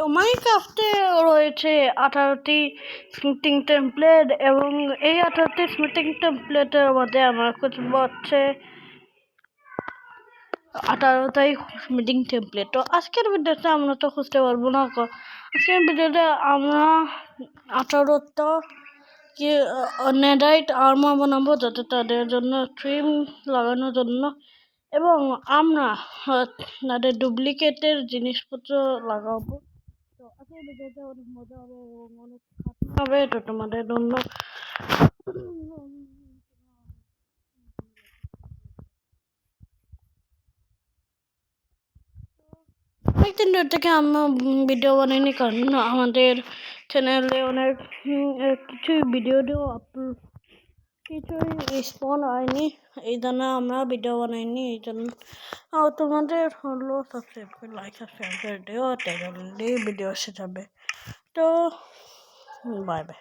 তো মাইক্রাফটে রয়েছে আঠারোটি স্মিটিং টেমপ্লেট এবং এই আঠারোটি স্মিটিং টেমপ্লেটের মধ্যে আমার খুঁজব হচ্ছে আঠারোটাই মিটিং টেমপ্লেট তো আজকের ভিডিওতে আমরা তো খুঁজতে পারব না আজকের ভিডিওতে আমরা আঠারোটা কি নেডাইট আর্মা বানাবো যাতে তাদের জন্য ট্রিম লাগানোর জন্য এবং আমরা তাদের ডুপ্লিকেটের জিনিসপত্র লাগাবো। ভিডিওতে অনেক মজা হবে এবং অনেক হবে, এটা তোমাদের জন্য অনেকদিন থেকে আমরা ভিডিও বানাইনি, কারণ আমাদের চ্যানেলে অনেক কিছু ভিডিও আপলোড কিছুই রেসপন্ড হয়নি। এই জন্য আমরা ভিডিও বানাইনি, এই জন্য। আর তোমাদের হলো সাবস্ক্রাইব করে লাইক সাবস্ক্রাইব করে দিও তাহলে ভিডিও এসে যাবে। তো বাই বাই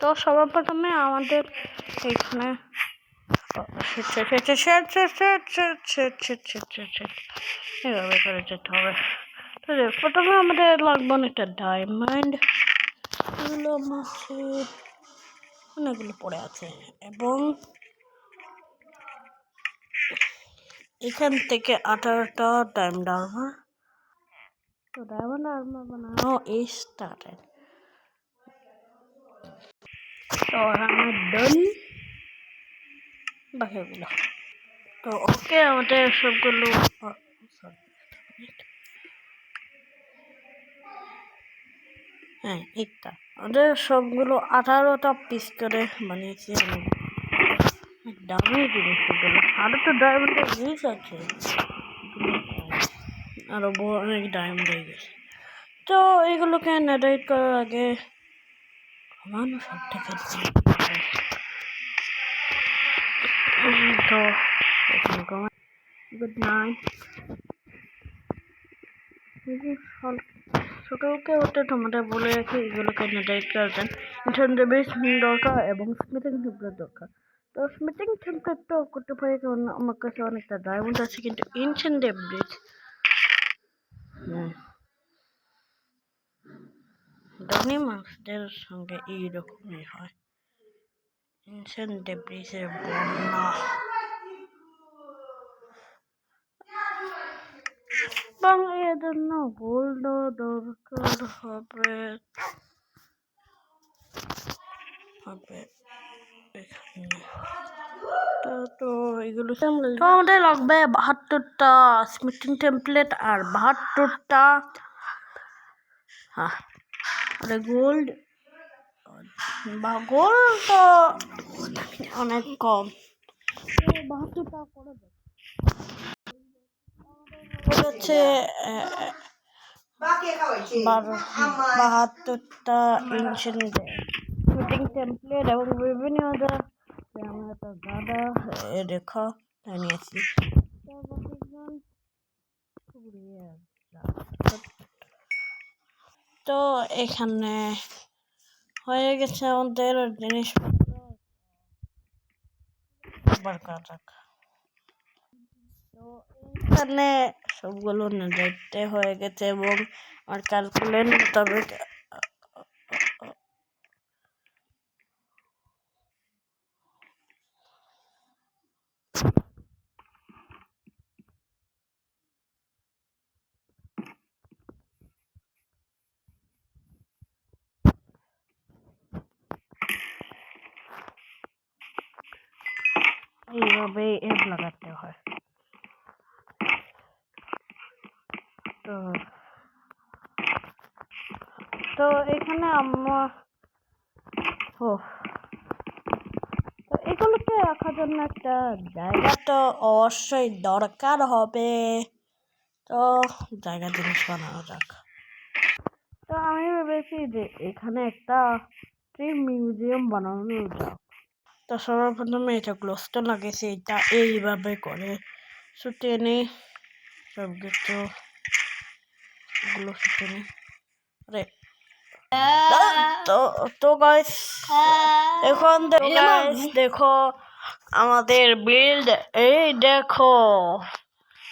তো সবার প্রথমে আমাদের এখানে, এভাবে করে যেতে হবে। তো প্রথমে আমাদের লাগবে অনেকটা ডায়মন্ড এগুলো অনেকগুলো পড়ে আছে এবং এখান থেকে আঠারোটা ডায়মন্ড আর্মার। তো ডায়মন্ড আর্মার বানানো এই স্টার্টেড তো আমার ডান বাকিগুলো। তো ওকে আমাদের সবগুলো হ্যাঁ একটা আমাদের সবগুলো আঠারোটা পিস করে বানিয়েছি আমি। দামি জিনিসগুলো আরও তো ডায়মন্ডের জিনিস আছে। আরও অনেক ডায়মন্ড হয়ে গেছে তো এগুলোকে নেডাইট করার আগে সব থেকে তো গুড নাইট ছোটকে হতে তোমাদের বলে রাখি এগুলোকে নেডাইট করবেন ইন্টারনেটে বেশ দরকার এবং স্মিথিং টেম্পলেট দরকার। তো স্মিথিং টেম্পলেটটাও করতে পারি, কারণ আমার কাছে অনেকটা ডায়মন্ড আছে, কিন্তু ইনসেন ডেব্রিজ ধনী মানুষদের সঙ্গে এইরকমই হয়। ইনসেন ডেব্রিজের বন্যা। এবং এর জন্য গোল্ড দরকার হবে হবে তো এগুলো তো আমাদের লাগবে বাহাত্তরটা স্মিটিং টেমপ্লেট আর বাহাত্তরটা হ্যাঁ আর গোল্ড বা গোল্ড তো অনেক কম। বাহাত্তরটা করে দেবে হচ্ছে আহ, বারো বাহাত্তরটা শুটিং টেমপ্লেট এবং বিভিন্ন আমরা তো দাদা রেখা নিয়েছি তো এখানে হয়ে গেছে আমাদের জিনিসপত্র। বার করা যাক তো এখানে সবগুলো দেখতে হয়ে গেছে এবং আমার ক্যালকুলেট মোতাবেক এইভাবে এড লাগাতে হয়। তো তো এখানে আমরা, ও এগুলোকে রাখার জন্য একটা জায়গা তো অবশ্যই দরকার হবে। তো জায়গা জিনিস বানানো যাক। তো আমি ভেবেছি যে এখানে একটা ট্রি মিউজিয়াম বানানো যাক। তো সবার প্রথমে এটা গ্লোস্টো লাগিয়েছি, এটা এইভাবে করে শুটিয়ে নিই। সব কিছু গুলো আরে। তো তো গাইস এখন দেখো guys, দেখো আমাদের বিল্ড এই দেখো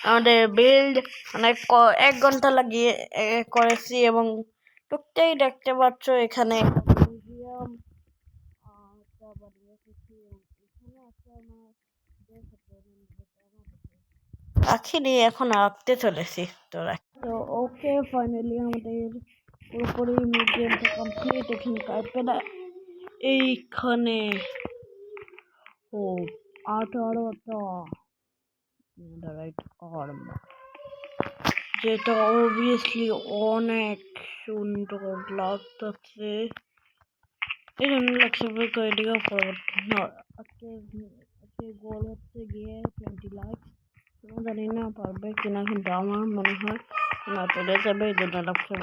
আমাদের বিল্ড মানে ক- এক ঘণ্টা লাগিয়ে করেছি এবং টুকটাই দেখতে পাচ্ছ এখানে মিউজিয়াম এখানে আঁকতে চলেছি তো রাখ- তো ওকে ফাইনালি আমাদের পুরোপুরি মিউজিয়ামটা কমপ্লিট এখানে কার্পেটা এইখানে ও আঠারোটা রাইট আর্ম যেটা অবভিয়াসলি অনেক সুন্দর লাগতেছে এই জন্য লাগছে কয়েকটিকে পরবর্তী আজকে আজকে গোল হচ্ছে গিয়ে টোয়েন্টি লাখ তোমরা জানি না পারবে কিনা কিন্তু আমার মনে হয় না পেরে যাবে এই জন্য লাগছে